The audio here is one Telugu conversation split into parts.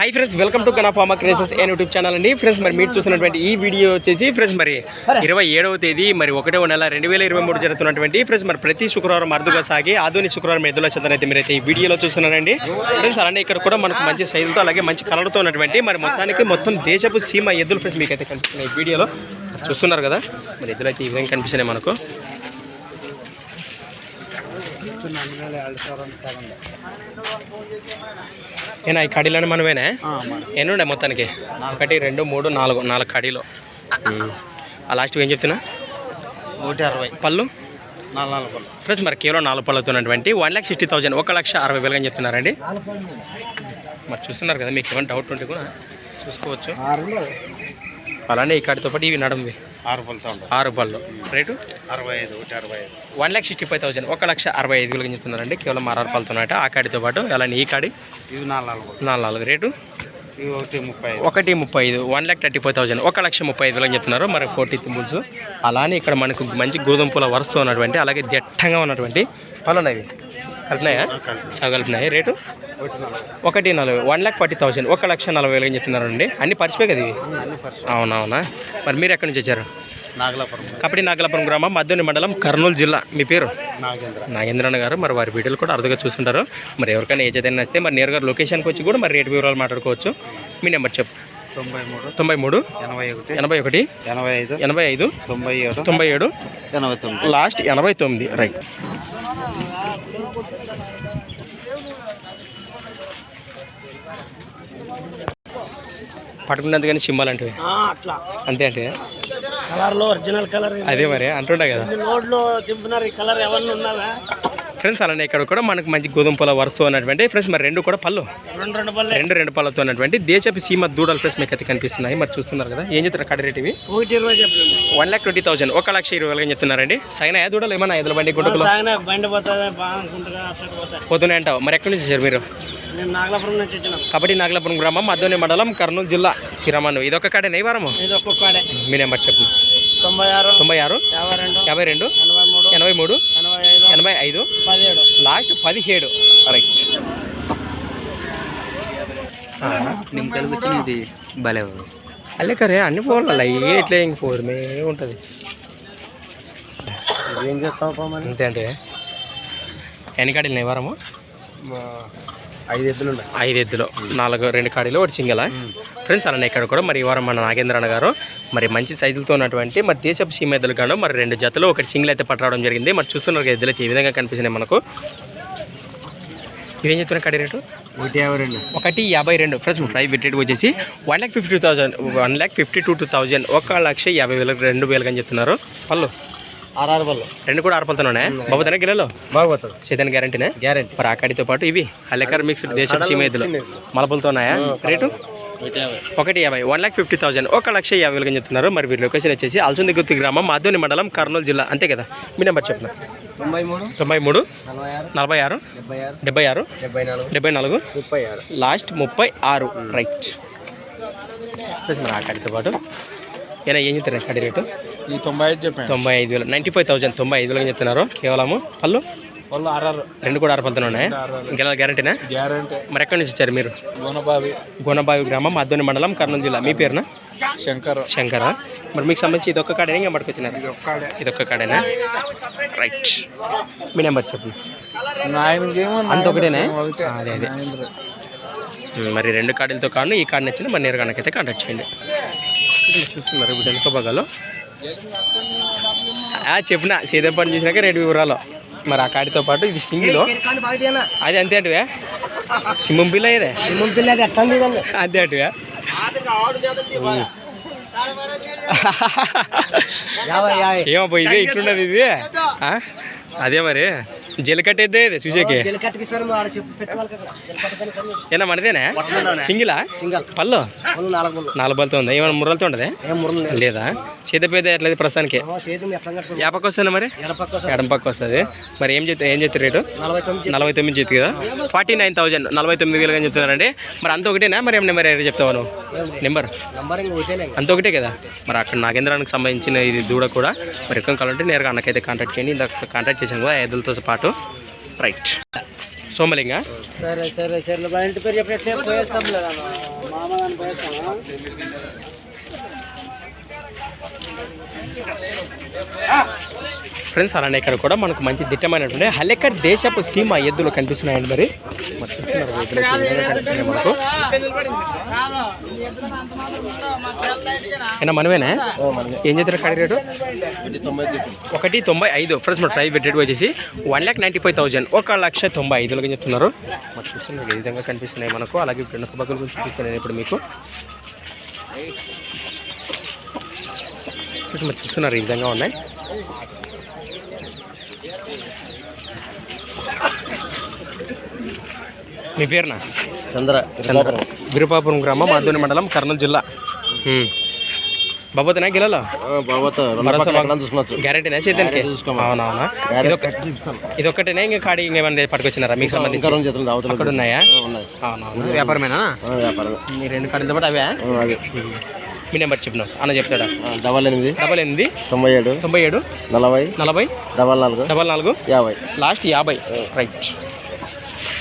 Hi friends welcome to Gana farm crazes and YouTube channel అండి. ఫ్రెండ్స్ మరి మీరు చూస్తున్నటువంటి ఈ వీడియో వచ్చేసి ఫ్రెండ్స్ మరి ఇరవై ఏడవ తేదీ మరి ఒకటో నెల రెండు వేల ఇరవై మూడు జరుగుతున్నటువంటి ఫ్రెండ్స్ మరి ప్రతి శుక్రవారం అరుదుగా సాగి ఆధునిక శుక్రవారం ఎద్దుల చెందన అయితే మీరైతే ఈ వీడియోలో చూస్తున్నారండి. ఫ్రెండ్స్ అలానే ఇక్కడ కూడా మనకు మంచి సైజుతో అలాగే మంచి కలర్తో ఉన్నటువంటి మరి మొత్తానికి మొత్తం దేశపు సీమ ఎద్దులు ఫ్రెండ్స్ మీకు అయితే కనిపిస్తున్నాయి ఈ వీడియోలో. చూస్తున్నారు కదా మరి ఎద్దులు అయితే ఈ విధంగా కనిపిస్తున్నాయి మనకు. ఏనా ఈ కడీలను మనమేనా? ఎన్ని ఉండే మొత్తానికి? ఒకటి రెండు మూడు నాలుగు నాలుగు కడీలు. ఆ లాస్ట్ ఏం చెప్తున్నా? నూట అరవై. పళ్ళు? పళ్ళు. ఫ్రెండ్స్ మరి కేవలం నాలుగు పళ్ళతో ఉన్నటువంటి వన్ ల్యాక్ సిక్స్టీ థౌసండ్ ఒక లక్ష అరవై వేలుగా చెప్తున్నారండి. మరి చూస్తున్నారు కదా మీకు ఏమైనా డౌట్ ఉంటే కూడా చూసుకోవచ్చు. అలానే ఈ కాడితో పాటు ఇవి నడుంది ఆరు ఉండవు ఆరు పళ్ళు. రేటు? అరవై ఐదు ఒకటి అరవై ఐదు. One lakh sixty five thousand ఒక లక్ష అరవై ఐదు వేలుగా చెప్తున్నారండి. కేవలం ఆరు పళ్ళతో ఆ కాడితో పాటు అలానే ఈ కాడి. ఇవి నాలుగు నాలుగు పళ్ళు. నాలుగు రేటు? ఇవి ఒకటి ముప్పై ఐదు. ఒకటి ముప్పై ఐదు. One lakh thirty five thousand ఒక లక్ష ముప్పై ఐదు వేలని చెప్తున్నారు. మరి ఫోర్టీ తింబుల్స్ అలానే ఇక్కడ మనకు మంచి గోధుమ పూల వరుసతో ఉన్నటువంటి అలాగే దట్టంగా ఉన్నటువంటి పళ్ళున్నాయి కలిపినాయా? సగలిపినాయి రేటు? ఒకటి నలభై వన్ ల్యాక్ ఫార్టీ థౌసండ్. ఒక లక్ష నలభై వేలు చెప్తున్నారండి? అన్ని పరిచిపోయి కదా ఇవి? అవునవునా? మరి మీరు ఎక్కడి నుంచి వచ్చారు? నాగలాపురం. కపటి నాగలాపురం గ్రామం మద్దోని మండలం కర్నూలు జిల్లా. మీ పేరు? నాగేంద్ర. నాగేంద్రన్న గారు. మరి వారి వీడియోలు కూడా అరుదుగా చూస్తుంటారు మరి ఎవరికైనా ఏ చేతైనా నచ్చితే మరి నేరుగా లొకేషన్కి వచ్చి కూడా మరి రేటు వివరాలు మాట్లాడుకోవచ్చు. మీ నెంబర్ చెప్పు. తొంభై మూడు తొంభై మూడు ఎనభై ఒకటి ఎనభై ఒకటి ఎనభై ఐదు ఎనభై ఐదు తొంభై ఏడు తొంభై ఏడు ఎనభై తొమ్మిది. లాస్ట్ ఎనభై తొమ్మిది. రైట్. పట్టుకున్నంత కానీ సింబల్ అంటే అట్లా. అంతే అంటే? కలర్లో ఒరిజినల్ కలర్ అదే మరి అంటుండే కదా. రోడ్లో దింపున్నారు ఈ కలర్ ఎవరిని ఉన్నావా? ఫ్రెండ్స్ అలానే ఇక్కడ కూడా మనకు మంచి గోధుమ పొల వరుస ఉన్నటువంటి ఫ్రెండ్స్ మరి రెండు కూడా పళ్ళు. రెండు రెండు పల్లె రెండు రెండు పళ్ళతో ఉన్నటువంటి దేశపు సీమ దూడలు ఫ్రెండ్స్ మీకు అయితే కనిపిస్తున్నాయి. మరి చూస్తున్నారు కదా ఏం చెప్తారు కడ రేట్ ఇవి? చెప్పండి. One lakh twenty thousand. ఒక లక్ష ఇరవై వేలుగా చెప్తున్నారండి? సైనా దూడలు ఏమన్నా ఐదుల బండి పోతా. పోతూనే అంటావు మరి ఎక్కడి నుంచి వచ్చారు మీరు? నాగలాపురం నుంచి వచ్చినాం. కబడ్డీ నాగలాపురం గ్రామం మద్దోని మండలం కర్నూలు జిల్లా శ్రీరామను ఇదొక కాడే నెయ్యి వారము? ఇది ఒక్కొక్కడే మీ నెంబర్ చెప్పు. తొంభై ఆరు తొంభై ఆరు యాభై రెండు యాభై రెండు ఎనభై మూడు ఎనభై మూడు ఎనభై ఐదు పదిహేడు. లాస్ట్ పదిహేడు. రైట్ నిమ్మకాయలు వచ్చినది భలే అల్లే కరే అన్ని పోవాలి? ఏ ఇట్లా ఇంక పోరు మే ఉంటుంది. ఏం చేస్తావు మరి? అంతే అంటే ఎన్ని కాడీలు వారము? ఐదు ఎద్దులు ఐదు ఎద్దులు నాలుగు రెండు కాడీలు ఒకటి సింగల. ఫ్రెండ్స్ అలానే ఇక్కడ కూడా మరి ఈ వారం మన నాగేంద్రన్న గారు మరి మంచి సైజులతో ఉన్నటువంటి మరి దేశపు సీమ ఎద్దులు కాను మరి రెండు జతలు ఒకటి సింగిల్ అయితే పట్టడం జరిగింది. మరి చూస్తున్నారు ఎద్దులు అయితే ఈ విధంగా కనిపిస్తున్నాయి మనకు. ఇవేం చెప్తున్నా కడి రేటు? ఒకటి యాభై రెండు. ఒకటి యాభై రెండు. ఫ్రెండ్స్ ప్రైస్ రేట్ వచ్చేసి one lakh fifty thousand one lakh fifty two two thousand ఒక లక్ష యాభై వేలకు రెండు వేలకు అని చెప్తున్నారు. పళ్ళు. ఆరు పళ్ళు. రెండు కూడా ఆరుపలుతున్నాయి బాబుతానే గిన్నెలో? బాగుపోతుంది చేతన్ గ్యారంటీనే? గ్యారెంటీ. మరి ఆ కాడితో పాటు ఇవి హల్లెకర్ మిక్స్డ్ దేశం సీమ ఎద్దులు మలపులతో ఉన్నాయా రేటు? ఒకటి యాభై. వన్ ల్యాక్ ఫిఫ్టీ థౌసండ్ ఒక లక్ష యాభై వేలుగా చెప్తున్నారు? మరి వీరి లొకేషన్ వచ్చేసి అల్సుంది గుర్తి గ్రామం మాధోని మండలం కర్నూలు జిల్లా. అంతే కదా? మీ నెంబర్ చెప్పిన? తొంభై మూడు తొంభై మూడు నలభై ఆరు ఆరు డెబ్బై ఆరు డెబ్బై ఆరు నాలుగు డెబ్బై నాలుగు ముప్పై ఆరు. లాస్ట్ ముప్పై ఆరు. రైట్ మరి ఆ కాడితో పాటు ఏనా ఏం చెప్తారు కాడి రేటు? ఈ తొంభై ఐదు చెప్పాను తొంభై ఐదు వేలు. నైంటీ ఫైవ్ థౌసండ్ తొంభై ఐదు వేలుగా చెప్తున్నారు. కేవలము పళ్ళు? వాళ్ళు ఆర్ఆర్ రెండు కూడా ఆరు పలుతూనే ఉన్నాయి? ఇంకెలా గ్యారంటీనా? గ్యారెంటీ. మరి ఎక్కడి నుంచి వచ్చారు మీరు? గుణబావి. గోనబావి గ్రామం మద్దోని మండలం కర్నూలు జిల్లా. మీ పేరున? శంకర్. శంకర. మరి మీకు సంబంధించి ఇది ఒక్క కాడేనా? ఇంకా పట్టుకొచ్చినారు ఇది ఒక్క కాడేనా? రైట్ మీ నెంబర్ చెప్పండి. అంత ఒకటేనే? ఒకటే. అదే అదే. మరి రెండు కార్డులతో కాను ఈ కార్డు నచ్చిన మరి నేరుగా నాకైతే కాంటాక్ట్ చేయండి. ఇక్కడ చూస్తున్నారు ఇప్పుడు వెనుక భాగాలు ఆ, చెప్పిన సేదం పని చేసినాక రేటు వివరాలు. మరి ఆ కాడితో పాటు ఇది సింగిల్. అది అంతే అంటివే? సింహం పిల్ల ఇదే? అంతే అంటివే? ఏమో ఇదే ఇట్లున్నది ఇది? అదే మరి. జల్లికట్ట అయితే చూసేకి ఏనా మనదేనా? సింగిలా? సింగల్. పళ్ళు? నాలుగు పళ్ళు. నాలుగు బలతో ఉందా? ఏమైనా ముర్రలతో ఉండదే? లేదు లేదా? చేత పేద ఎట్లేదు ప్రస్తుతానికి? ఏ పక్క వస్తుంది మరి? ఎడపక్క ఎడం పక్క వస్తుంది. మరి ఏం చెప్తా ఏం చెప్తారు రేటు? నలభై తొమ్మిది నలభై తొమ్మిది చెప్తు కదా? ఫార్టీ నైన్ థౌసండ్ నలభై తొమ్మిది వేలుగా చెప్తున్నారండి. మరి అంత ఒకటేనా? మరి ఏం నెంబర్ చెప్తావు నువ్వు? నెంబర్. అంత ఒకటే కదా? మరి అక్కడ నాగేంద్రానికి సంబంధించిన ఇది దూడ కూడా. మరి ఎక్కువ కావాలంటే నేరుగా అన్నకైతే కాంటాక్ట్ చేయండి. ఇందాక కాంటాక్ట్ చేశాను కదా ఎదులతో పాటు రైట్ సోమలింగ. సరే సరే సరే. మా ఇంటి పేరు చెప్పినట్లే పోయేస్తాం లేదా మామ గారిని పోయేస్తామా ఫ్రెండ్స్ అలానే ఇక్కడ కూడా మనకు మంచి దిట్టమైనటువంటి హలెకర్ దేశపు సీమ ఎద్దులు కనిపిస్తున్నాయండి మరి. చూస్తున్నారు మనకు ఏనా మనమేనా? ఏం చేస్తారు కడి రేటు? ఒకటి తొంభై ఐదు. ఫ్రెండ్స్ మన ప్రైస్ రేట్ వచ్చేసి one lakh ninety five thousand. ఒక లక్ష తొంభై ఐదులుగా చెప్తున్నారు. మరి చూస్తున్నారు ఈ విధంగా కనిపిస్తున్నాయి మనకు. అలాగే రెండు బగ్గుల గురించి చూపిస్తాను ఇప్పుడు మీకు. మరి చూస్తున్నారు ఈ విధంగా ఉన్నాయి. మీ పేరునా? చంద్ర చంద్ర. విరుపాపురం. గ్రామం మాధుని మండలం కర్నూలు జిల్లా. బాబోతేనా గిలలో? గ్యారెంటీనా? చేద్దానికి. అవునవునా? ఇదొక ఇదొక్కటేనా? ఇంకా కాడి ఇంకేమైనా పట్టుకొచ్చినారా? మీకు సంబంధించి? అక్కడ ఉన్నాయా. అవునవును? వ్యాపారమేనా? ఆ, వ్యాపారం మీ రెండు కాడితో పాటు అవే? మీ నెంబర్ చెప్పిన అన్న చెప్తాడా? డబల్ ఎనిమిది. డబల్ ఎనిమిది. తొంభై ఏడు. తొంభై ఏడు. నలభై. నలభై. డబల్ నాలుగు. డబల్ నాలుగు. యాభై. లాస్ట్ యాభై. రైట్.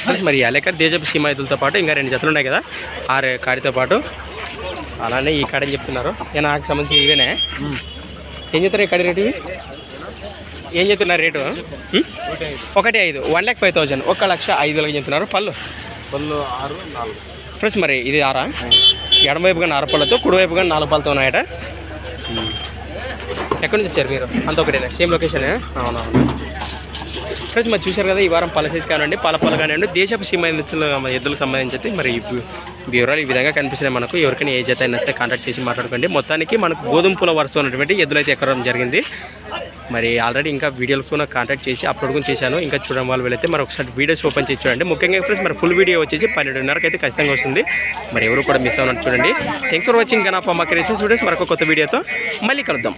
ఫ్రెండ్స్ మరి అలేక దేశపు సీమ పాటు ఇంకా రెండు జతలు ఉన్నాయి కదా ఆరు కాడితో పాటు. అలానే ఈ కాడని చెప్తున్నారు. నేను నాకు సంబంధించి ఇవేనే. ఏం చెప్తారు ఈ కాడి రేటు ఇవి? ఏం చెప్తున్నారు రేటు? ఒకటి ఐదు వన్ ల్యాక్ ఫైవ్ థౌజండ్ ఒక లక్ష ఐదు వేలకి చెప్తున్నారు. పళ్ళు? పళ్ళు ఆరు నాలుగు. ఫ్రెండ్స్ మరి ఇది ఆరా? ఎడమవైపుగా నాలుగు పళ్ళతో కుడివైపుగా నాలుగు పళ్ళతో ఉన్నాయట. ఎక్కడి నుంచి వచ్చారు మీరు? అంత ఒకటేనా? Same location? అవునవును. ఫ్రెండ్స్ మరి చూశారు కదా ఈ వారం పల సైజ్ కానివ్వండి పాల పళ్ళ కానివ్వండి దేశపు సీమ ఎద్దులకు సంబంధించి మరి ఈ వివరాలు ఈ విధంగా కనిపిస్తున్నాయి మనకు. ఎవరికైనా ఏ జత అయినా కాంటాక్ట్ చేసి మాట్లాడుకోండి. మొత్తానికి మనకు గోధుమ పూల వరుస ఉన్నటువంటి ఎద్దులు అయితే ఎక్కడం జరిగింది. మరి ఆల్రెడీ ఇంకా వీడియోలకు నాకు కాంటాక్ట్ చేసి అప్లోడ్ కూడా చేశాను. ఇంకా చూడడం వాళ్ళు వెళితే మరి ఒకసారి వీడియోస్ ఓపెన్ చేసి చూడండి. ముఖ్యంగా ఫ్రెండ్స్ మరి ఫుల్ వీడియో వచ్చేసి పన్నెండున్నరకు అయితే ఖచ్చితంగా వస్తుంది. మరి ఎవరు కూడా మిస్ అవ్వనట్టు చూడండి. థ్యాంక్స్ ఫర్ వాచింగ్ గణాఫా మాకు మా వీడియోస్ మరొక కొత్త వీడియోతో మళ్ళీ కలుద్దాం.